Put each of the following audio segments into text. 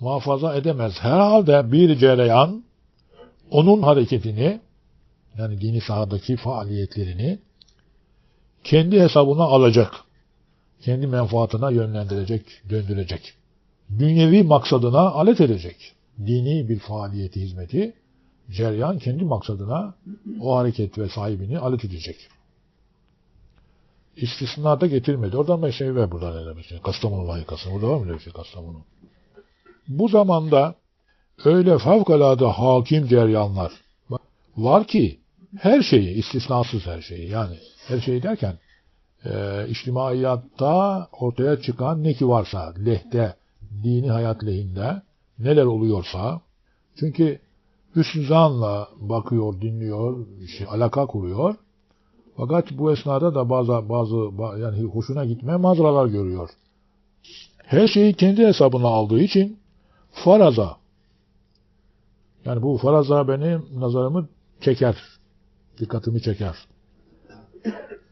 muhafaza edemez. Herhalde bir cereyan onun hareketini yani dini sahadaki faaliyetlerini kendi hesabına alacak. Kendi menfaatına yönlendirecek, döndürecek. Dünyevi maksadına alet edecek. Dini bir faaliyeti, hizmeti ceryan kendi maksadına o hareket ve sahibini alet edecek. İstisna da getirmedi. Oradan ben şey ver burada ne demek. Kastamonu layıkası. Burada var mı öyle bir şey Kastamonu? Bu zamanda öyle fevkalade hakim ceryanlar var ki her şeyi, istisnasız her şeyi yani her şeyi derken e, içtimaiyatta ortaya çıkan ne ki varsa lehte, dini hayat lehinde neler oluyorsa çünkü hüsnü bakıyor, dinliyor, şey, alaka kuruyor. Fakat bu esnada da bazı bazı yani hoşuna gitmeyen manzaralar görüyor. Her şeyi kendi hesabına aldığı için faraza yani bu faraza benim nazarımı çeker. Dikkatimi çeker.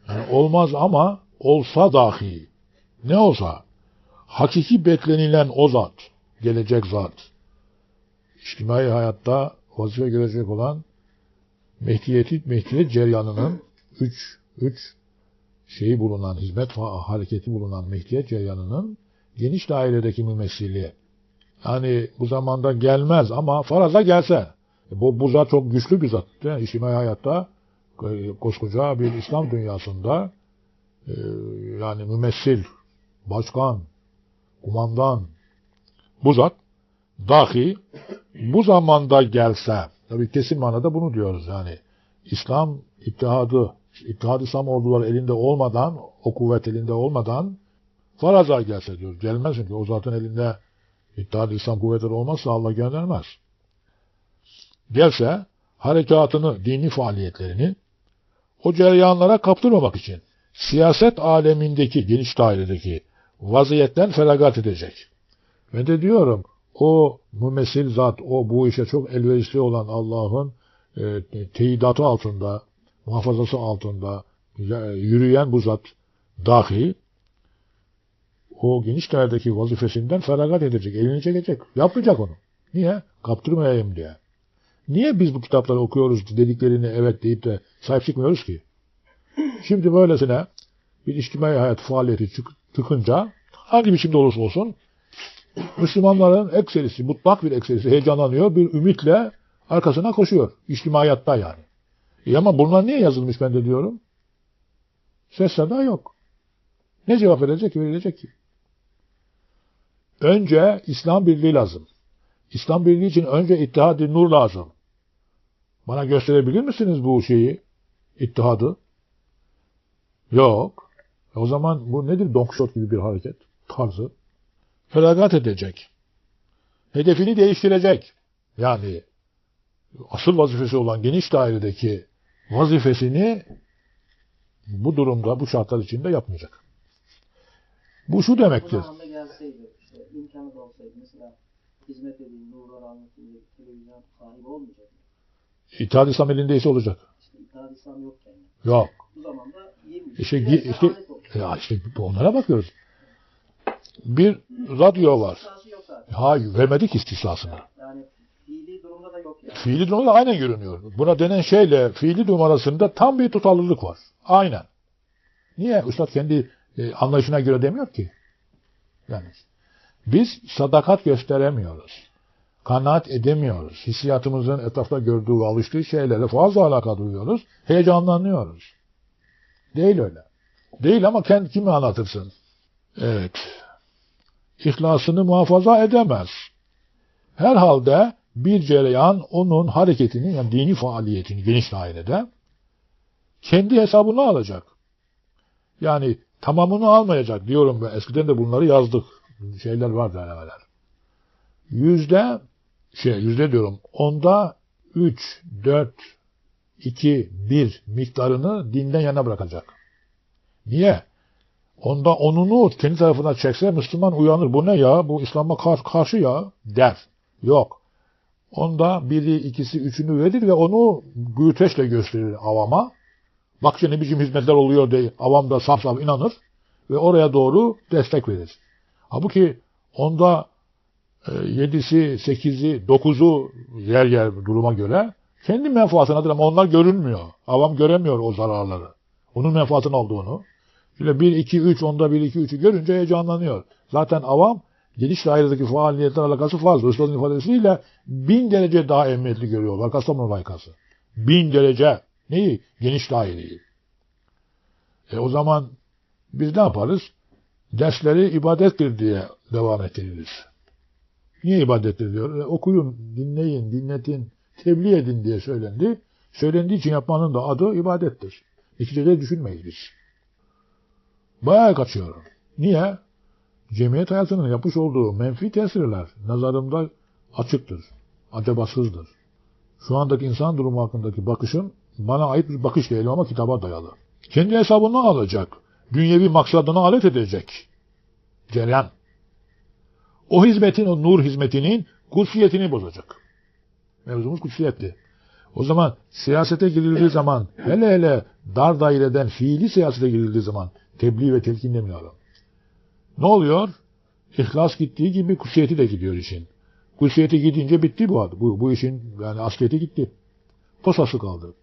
Yani olmaz ama olsa dahi ne olsa hakiki beklenilen o zat, gelecek zat, içtimai hayatta vazife görecek olan Mehdiyeti, Mehdiyet ceryanının üç, üç şeyi bulunan, hizmet hareketi bulunan Mehdiyet ceryanının geniş dairedeki mümessili. Yani bu zamanda gelmez ama faraza gelse. Bu, bu zat çok güçlü bir zat. Yani içtimai hayatta koskoca bir İslam dünyasında e, yani mümessil, başkan, kumandan bu zat dahi bu zamanda gelse tabii kesin manada bunu diyoruz yani İslam ittihadı İttihad İslam orduları elinde olmadan o kuvvet elinde olmadan faraza gelse diyoruz. Gelmez çünkü o zaten elinde İttihad İslam kuvvetleri olmazsa Allah göndermez. Gelse harekatını, dini faaliyetlerini o cereyanlara kaptırmamak için siyaset alemindeki, geniş dairedeki vaziyetten feragat edecek. Ben de diyorum o mümessil zat, o bu işe çok elverişli olan Allah'ın e, teyidatı altında, muhafazası altında yürüyen bu zat dahi o geniş dairedeki vazifesinden feragat edecek, elini çekecek. Yapmayacak onu. Niye? Kaptırmayayım diye. Niye biz bu kitapları okuyoruz dediklerini evet deyip de sahip çıkmıyoruz ki? Şimdi böylesine bir içtimai hayat faaliyeti çık çıkınca hangi biçimde olursa olsun Müslümanların ekserisi, mutlak bir ekserisi heyecanlanıyor, bir ümitle arkasına koşuyor. İçtimaiyatta yani. E ama bunlar niye yazılmış ben de diyorum? Ses sada yok. Ne cevap verecek, verilecek ki? Önce İslam birliği lazım. İslam birliği için önce ittihad-ı nur lazım. Bana gösterebilir misiniz bu şeyi? İttihadı? Yok. E o zaman bu nedir? Donkşot gibi bir hareket tarzı. Feragat edecek. Hedefini değiştirecek. Yani asıl vazifesi olan geniş dairedeki vazifesini bu durumda, bu şartlar içinde yapmayacak. Bu şu demektir. İşte, imkanı da olsaydı, mesela hizmet edeyim, nurlar anlatayım, televizyon sahibi olmayacak mı? İttihat İslam elindeyse olacak. İşte İttihat İslam yok yani. Yok. Bu zamanda yemiş. İşte, işte, ya işte onlara bakıyoruz. Bir radyo var. Hayır, vermedik istisnasını. Yani fiili durumda da yok yani. Fiili durumda aynen görünüyor. Buna denen şeyle fiili durum arasında tam bir tutarlılık var. Aynen. Niye? Üstad kendi e, anlayışına göre demiyor ki. Yani biz sadakat gösteremiyoruz. Kanaat edemiyoruz. Hissiyatımızın etrafta gördüğü ve alıştığı şeylerle fazla alaka duyuyoruz. Heyecanlanıyoruz. Değil öyle. Değil ama kendi kimi anlatırsın? Evet. İhlasını muhafaza edemez. Herhalde bir cereyan onun hareketini yani dini faaliyetini geniş dairede kendi hesabına alacak. Yani tamamını almayacak diyorum ben. Eskiden de bunları yazdık. Şeyler var denemeler. Yüzde şey yüzde diyorum onda 3, 4, 2, 1 miktarını dinden yana bırakacak. Niye? Onda onunu kendi tarafına çekse Müslüman uyanır. Bu ne ya? Bu İslam'a karşı, karşı ya der. Yok. Onda biri, ikisi, üçünü verir ve onu büyüteçle gösterir avama. Bak şimdi bizim hizmetler oluyor diye avam da saf saf inanır ve oraya doğru destek verir. Halbuki onda e, yedisi, sekizi, dokuzu yer yer duruma göre kendi menfaatinadır ama onlar görünmüyor. Avam göremiyor o zararları. Onun menfaatın olduğunu. Şöyle 1, 2, 3, onda 1, 2, 3'ü görünce heyecanlanıyor. Zaten avam geniş dairedeki faaliyetler alakası fazla. Üstadın ifadesiyle bin derece daha emniyetli görüyorlar. Kastamonu layıkası. Bin derece. Neyi? Geniş daireyi. E o zaman biz ne yaparız? Dersleri ibadettir diye devam ettiririz. Niye ibadettir diyor? E, okuyun, dinleyin, dinletin, tebliğ edin diye söylendi. Söylendiği için yapmanın da adı ibadettir. Neticede düşünmeyiz biz. Bayağı kaçıyorum. Niye? Cemiyet hayatının yapmış olduğu menfi tesirler nazarımda açıktır. Acabasızdır. Şu andaki insan durumu hakkındaki bakışım bana ait bir bakış değil ama kitaba dayalı. Kendi hesabını alacak. Dünyevi maksadını alet edecek. Cereyan. O hizmetin, o nur hizmetinin kutsiyetini bozacak. Mevzumuz kutsiyetti. O zaman siyasete girildiği zaman, hele hele dar daireden fiili siyasete girildiği zaman tebliğ ve telkin demiyorum. Ne oluyor? İhlas gittiği gibi kutsiyeti de gidiyor işin. Kutsiyeti gidince bitti bu, bu, bu işin yani askiyeti gitti. Posası kaldı.